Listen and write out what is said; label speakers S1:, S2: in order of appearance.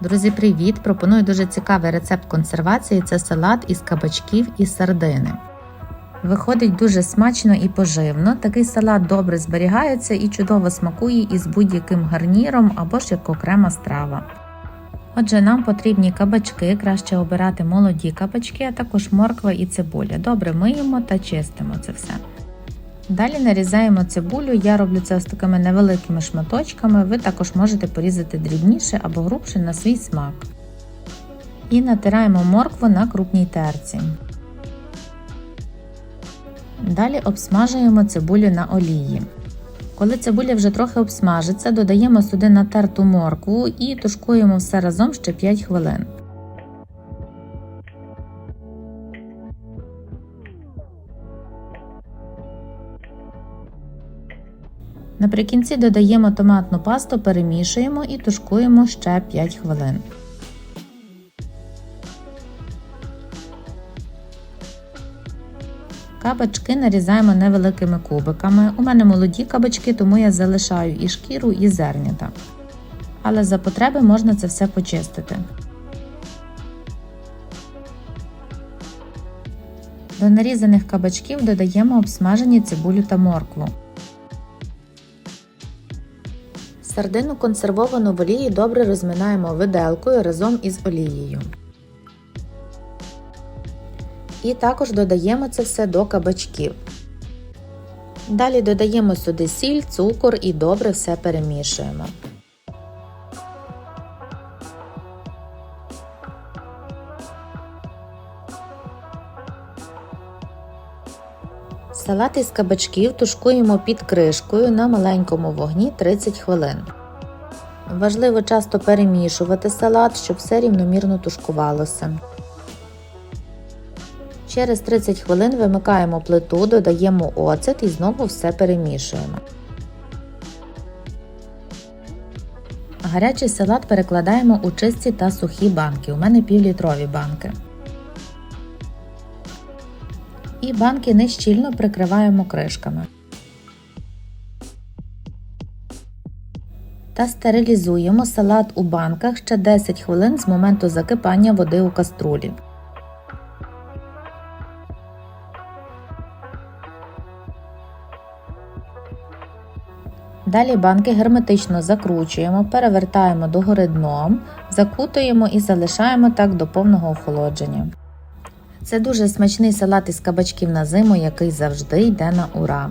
S1: Друзі, привіт! Пропоную дуже цікавий рецепт консервації. Це салат із кабачків і сардини. Виходить дуже смачно і поживно. Такий салат добре зберігається і чудово смакує із будь-яким гарніром або ж як окрема страва. Отже, нам потрібні кабачки, краще обирати молоді кабачки, а також морква і цибуля. Добре миємо та чистимо це все. Далі нарізаємо цибулю, я роблю це ось такими невеликими шматочками, ви також можете порізати дрібніше або грубше на свій смак. І натираємо моркву на крупній терці. Далі обсмажуємо цибулю на олії. Коли цибуля вже трохи обсмажиться, додаємо сюди натерту моркву і тушкуємо все разом ще 5 хвилин. Наприкінці додаємо томатну пасту, перемішуємо і тушкуємо ще 5 хвилин. Кабачки нарізаємо невеликими кубиками. У мене молоді кабачки, тому я залишаю і шкіру, і зернята. Але за потреби можна це все почистити. До нарізаних кабачків додаємо обсмажені цибулю та моркву. Сардину консервовану в олії добре розминаємо виделкою разом із олією. І також додаємо це все до кабачків. Далі додаємо сюди сіль, цукор і добре все перемішуємо. Салат із кабачків тушкуємо під кришкою на маленькому вогні 30 хвилин. Важливо часто перемішувати салат, щоб все рівномірно тушкувалося. Через 30 хвилин вимикаємо плиту, додаємо оцет і знову все перемішуємо. Гарячий салат перекладаємо у чисті та сухі банки. У мене півлітрові банки. І банки нещільно прикриваємо кришками. Та стерилізуємо салат у банках ще 10 хвилин з моменту закипання води у каструлі. Далі банки герметично закручуємо, перевертаємо догори дном, закутуємо і залишаємо так до повного охолодження. Це дуже смачний салат із кабачків на зиму, який завжди йде на ура.